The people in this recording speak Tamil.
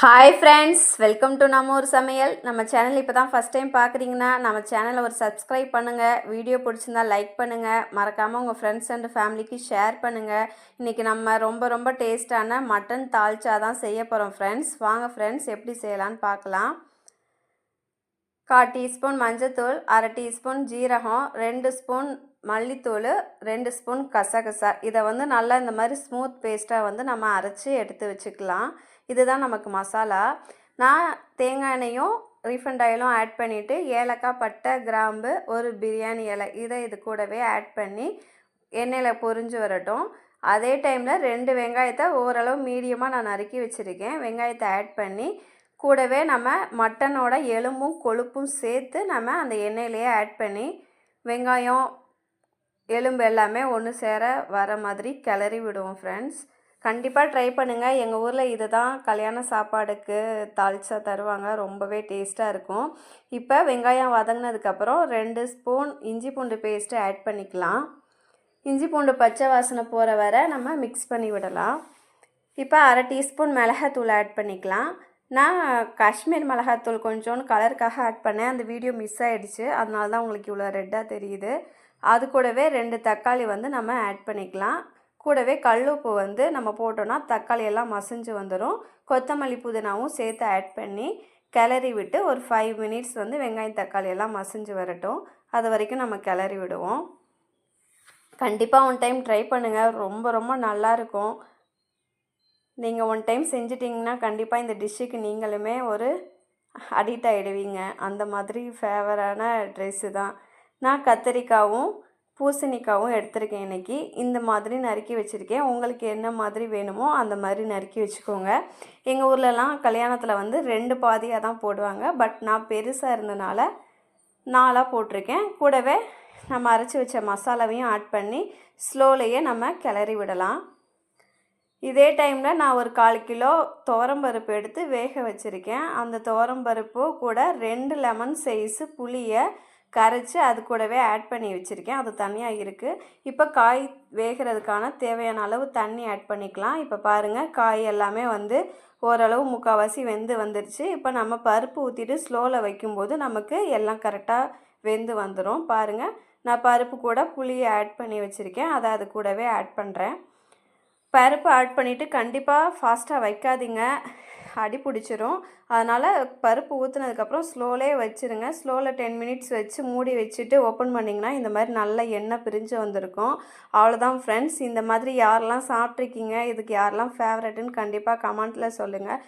ஹாய் ஃப்ரெண்ட்ஸ் வெல்கம் டு நம்ம ஒரு சமையல். நம்ம சேனல் இப்போ தான் ஃபஸ்ட் டைம் பார்க்குறீங்கன்னா நம்ம சேனலை ஒரு சப்ஸ்கிரைப் பண்ணுங்கள் வீடியோ பிடிச்சிருந்தா லைக் பண்ணுங்கள் மறக்காமல் உங்கள் ஃப்ரெண்ட்ஸ் அண்ட் ஃபேமிலிக்கு ஷேர் பண்ணுங்கள் இன்றைக்கி நம்ம ரொம்ப ரொம்ப டேஸ்ட்டான மட்டன் தால்ச்சா தான் செய்ய போகிறோம் ஃப்ரெண்ட்ஸ் வாங்க ஃப்ரெண்ட்ஸ் எப்படி செய்யலான்னு பார்க்கலாம். கால் டீஸ்பூன் மஞ்சத்தூள் அரை டீஸ்பூன் ஜீரகம் ரெண்டு ஸ்பூன் மல்லித்தூள் ரெண்டு ஸ்பூன் கசகசா. இதை வந்து நல்லா இந்த மாதிரி ஸ்மூத் பேஸ்ட்டாக வந்து நம்ம அரைச்சி எடுத்து வச்சுக்கலாம். இதுதான் நமக்கு மசாலா. நான் தேங்காய் எண்ணெயும் ரீஃபண்ட் ஆயிலும் ஆட் பண்ணிவிட்டு ஏலக்காய் பட்டை கிராம்பு ஒரு பிரியாணி இலை இதை இது கூடவே ஆட் பண்ணி எண்ணெயில் பொரிஞ்சு வரட்டும். அதே டைமில் ரெண்டு வெங்காயத்தை ஓரளவு மீடியமாக நான் நறுக்கி வச்சுருக்கேன். வெங்காயத்தை ஆட் பண்ணி கூடவே நம்ம மட்டனோட எலும்பும் கொழுப்பும் சேர்த்து நம்ம அந்த எண்ணெயிலேயே ஆட் பண்ணி வெங்காயம் எலும்பு எல்லாமே ஒன்று சேர வர மாதிரி கிளறி விடுவோம் ஃப்ரெண்ட்ஸ் கண்டிப்பாக ட்ரை பண்ணுங்கள் எங்கள் ஊரில் இது தான் கல்யாண சாப்பாடுக்கு தாளிச்சா தருவாங்க. ரொம்பவே டேஸ்ட்டாக இருக்கும். இப்போ வெங்காயம் வதங்கினதுக்கப்புறம் ரெண்டு ஸ்பூன் இஞ்சி பூண்டு பேஸ்ட்டு ஆட் பண்ணிக்கலாம். இஞ்சி பூண்டு பச்சை வாசனை போகிற வரை நம்ம மிக்ஸ் பண்ணி விடலாம். இப்போ அரை டீஸ்பூன் மிளகாத்தூள் ஆட் பண்ணிக்கலாம். நான் காஷ்மீர் மிளகாத்தூள் கொஞ்சோன்னு கலருக்காக ஆட் பண்ணேன். அந்த வீடியோ மிஸ் ஆகிடுச்சு அதனால தான் உங்களுக்கு இவ்வளோ ரெட்டாக தெரியுது. அது கூடவே ரெண்டு தக்காளி வந்து நம்ம ஆட் பண்ணிக்கலாம். கூடவே கல்லுப்பு வந்து நம்ம போட்டோன்னா தக்காளி எல்லாம் மசிஞ்சு வந்துடும் கொத்தமல்லி புதினாவும் சேர்த்து ஆட் பண்ணி கிளறி விட்டு ஒரு ஃபைவ் மினிட்ஸ் வந்து வெங்காயம் தக்காளி எல்லாம் மசிஞ்சு வரட்டும். அது வரைக்கும் நம்ம கிளறி விடுவோம். கண்டிப்பாக ஒன் டைம் ட்ரை பண்ணுங்கள் ரொம்ப ரொம்ப நல்லாயிருக்கும் நீங்கள் ஒன் டைம் செஞ்சிட்டிங்கன்னா கண்டிப்பாக இந்த டிஷ்ஷுக்கு நீங்களுமே ஒரு அடிக்ட் ஆகிடுவீங்க அந்த மாதிரி ஃபேவரான ட்ரெஸ்ஸு தான். நான் கத்திரிக்காவும் பூசணிக்காவும் எடுத்திருக்கேன் இன்றைக்கி இந்த மாதிரி நறுக்கி வச்சுருக்கேன். உங்களுக்கு என்ன மாதிரி வேணுமோ அந்த மாதிரி நறுக்கி வச்சுக்கோங்க. எங்கள் ஊர்லலாம் கல்யாணத்தில் வந்து ரெண்டு பாதியாக தான் போடுவாங்க. பட் நான் பெருசாக இருந்தனால நாலாக போட்டிருக்கேன். கூடவே நம்ம அரைச்சி வச்ச மசாலாவையும் ஆட் பண்ணி ஸ்லோலையே நம்ம கிளறி விடலாம். இதே டைமில் நான் ஒரு கால் கிலோ துவரம்பருப்பு எடுத்து வேக வச்சுருக்கேன். அந்த துவரம்பருப்பு கூட ரெண்டு லெமன் சைஸு புளியை கரைச்சி அது கூடவே ஆட் பண்ணி வச்சுருக்கேன். அது தனியாக இருக்குது இப்போ காய் வேகிறதுக்கான தேவையான அளவு தண்ணி ஆட் பண்ணிக்கலாம். இப்போ பாருங்கள் காய் எல்லாமே வந்து ஓரளவு முக்கால்வாசி வெந்து வந்துருச்சு. இப்போ நம்ம பருப்பு ஊற்றிட்டு ஸ்லோவில் வைக்கும்போது நமக்கு எல்லாம் கரெக்டாக வெந்து வந்துடும் பாருங்கள் நான் பருப்பு கூட புளியை ஆட் பண்ணி வச்சுருக்கேன். அதை அது கூடவே ஆட் பண்ணுறேன் பருப்பு ஆட் பண்ணிவிட்டு கண்டிப்பாக ஃபாஸ்ட்டாக வைக்காதீங்க. அடி பிடிச்சிரும். அதனால் பருப்பு ஊற்றுனதுக்கப்புறம் ஸ்லோலே வச்சுருங்க. ஸ்லோவில் டென் மினிட்ஸ் வச்சு மூடி வச்சுட்டு ஓப்பன் பண்ணிங்கன்னா இந்த மாதிரி நல்ல எண்ணெய் பிரிஞ்சு வந்திருக்கும். அவ்வளோதான் ஃப்ரெண்ட்ஸ் இந்த மாதிரி யாரெல்லாம் சாப்பிட்ருக்கீங்க இதுக்கு யாரெல்லாம் ஃபேவரட்டுன்னு கண்டிப்பாக கமெண்ட்டில் சொல்லுங்கள்